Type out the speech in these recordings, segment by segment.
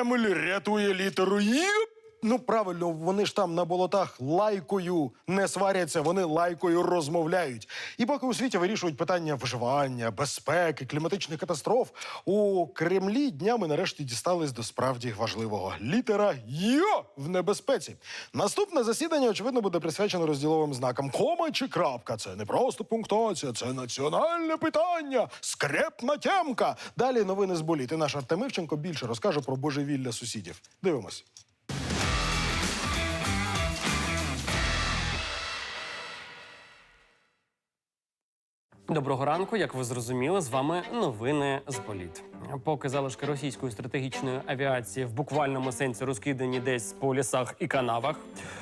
Кремль рятує літеру Й. Ну правильно, вони ж там на болотах лайкою не сваряться, вони лайкою розмовляють. І поки у світі вирішують питання виживання, безпеки, кліматичних катастроф, у Кремлі днями нарешті дістались до справді важливого літера Йо в небезпеці. Наступне засідання, очевидно, буде присвячено розділовим знакам. Кома чи крапка це не просто пунктуація, це національне питання, скрепна тямка. Далі новини з боліт. І наш Артем Івченко більше розкаже про божевілля сусідів. Дивимось. Доброго ранку, як ви зрозуміли, з вами новини з боліт. Поки залишки російської стратегічної авіації в буквальному сенсі розкидані десь по лісах і канавах,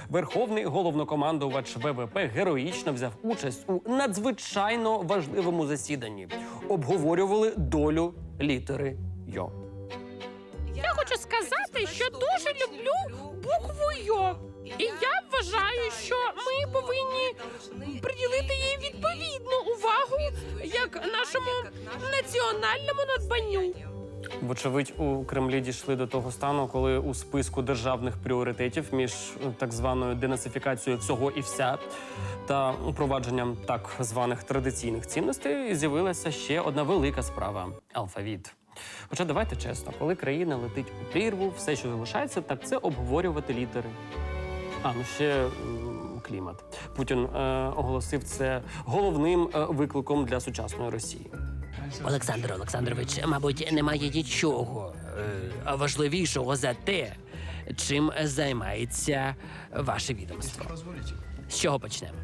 верховний головнокомандувач ВВП героїчно взяв участь у надзвичайно важливому засіданні. Обговорювали долю літери Йо. Я хочу сказати, що дуже люблю букву Йо. І я вважаю, що ми повинні приділити їй відповідну увагу як нашому національному надбанню. Вочевидь, у Кремлі дійшли до того стану, коли у списку державних пріоритетів між е, так званою денацифікацією всього і вся та упровадженням так званих традиційних цінностей з'явилася ще одна велика справа алфавіт. Хоча давайте чесно, коли країна летить у прірву, все, що залишається, так це обговорювати літери. А ну ще клімат. Путін е, оголосив це головним е, викликом для сучасної Росії. Олександр Олександрович, мабуть, немає нічого е, важливішого за те, чим займається ваше відомство. З чого почнемо?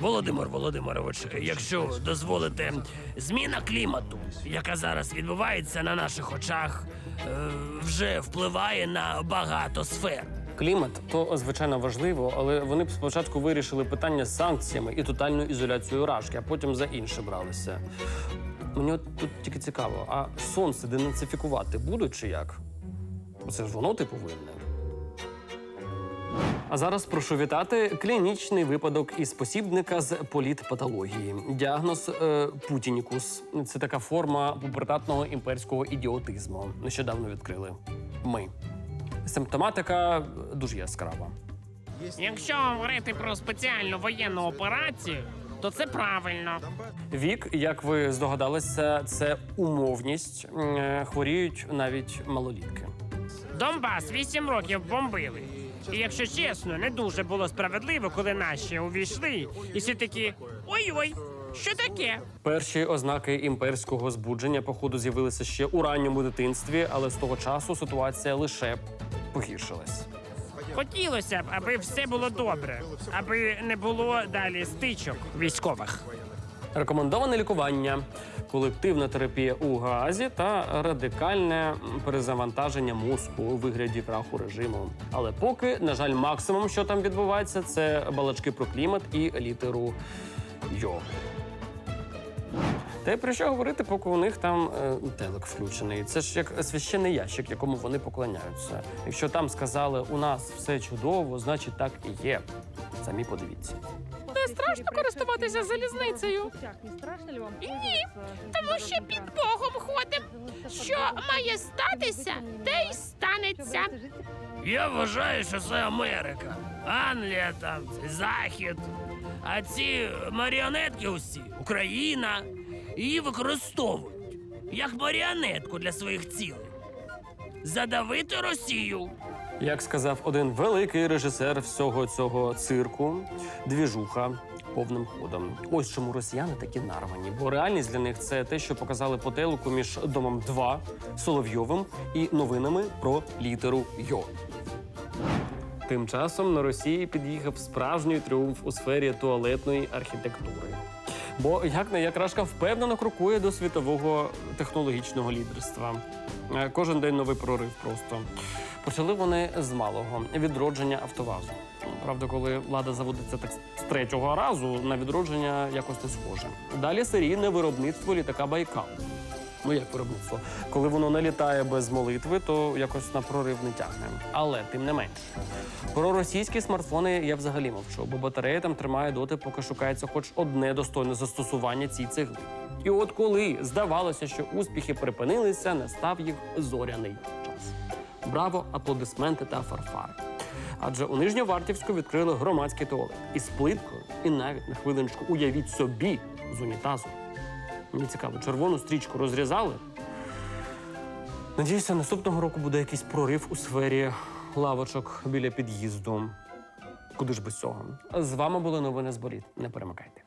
Володимир Володимирович, якщо дозволите, зміна клімату, яка зараз відбувається на наших очах, е, вже впливає на багато сфер. Клімат то звичайно важливо, але вони б спочатку вирішили питання з санкціями і тотальною ізоляцією рашки, а потім за інше бралися. Мені от тут тільки цікаво, а сонце денацифікувати будуть чи як? Це ж воно типу винне. А зараз прошу вітати клінічний випадок із посібника з політпатології. Діагноз е, Путінікус. Це така форма пубертатного імперського ідіотизму. Нещодавно відкрили. Ми. Симптоматика дуже яскрава. Якщо говорити про спеціальну воєнну операцію, то це правильно. Вік, як ви здогадалися, це умовність. Хворіють навіть малолітки. Донбас 8 років бомбили. І якщо чесно, не дуже було справедливо, коли наші увійшли, і всі такі ой-ой, що таке? Перші ознаки імперського збудження, походу, з'явилися ще у ранньому дитинстві, але з того часу ситуація лише погіршилась. Хотілося б, аби все було добре, аби не було далі стичок військових. Рекомендоване лікування, колективна терапія у газі та радикальне перезавантаження мозку у вигляді краху режиму. Але поки, на жаль, максимум, що там відбувається, це балачки про клімат і літеру Йо. Та й про що говорити, поки у них там е, телек включений. Це ж як священний ящик, якому вони поклоняються. Якщо там сказали, у нас все чудово, значить так і є. Самі подивіться. Не страшно користуватися залізницею. Ні, тому що під Богом ходимо. Що має статися, те й станеться. Я вважаю, що це Америка, Англія там, Захід. А ці маріонетки усі, Україна, її використовують як маріонетку для своїх цілей. Задавити Росію. Як сказав один великий режисер всього цього цирку, двіжуха повним ходом. Ось чому росіяни такі нарвані, бо реальність для них це те, що показали по телеку між домом 2 Соловйовим і новинами про літеру Йо. Тим часом на Росії під'їхав справжній тріумф у сфері туалетної архітектури. Бо як не як Рашка впевнено крокує до світового технологічного лідерства. Е, Кожен день новий прорив просто. Почали вони з малого відродження автовазу. Правда, коли влада заводиться так з третього разу, на відродження якось не схоже. Далі серійне виробництво літака Байкал. Ну як виробництво? Коли воно не літає без молитви, то якось на прорив не тягне. Але тим не менш. Про російські смартфони я взагалі мовчу, бо батарея там тримає доти, поки шукається хоч одне достойне застосування цій цегли. І от коли здавалося, що успіхи припинилися, настав їх зоряний час. Браво, аплодисменти та фарфари. Адже у Нижньовартівську відкрили громадський туалет із плиткою, і навіть на хвилиночку уявіть собі з унітазу. Мені цікаво, червону стрічку розрізали. Надіюся, наступного року буде якийсь прорив у сфері лавочок біля під'їзду. Куди ж без цього? З вами були новини з боліт. Не перемикайте.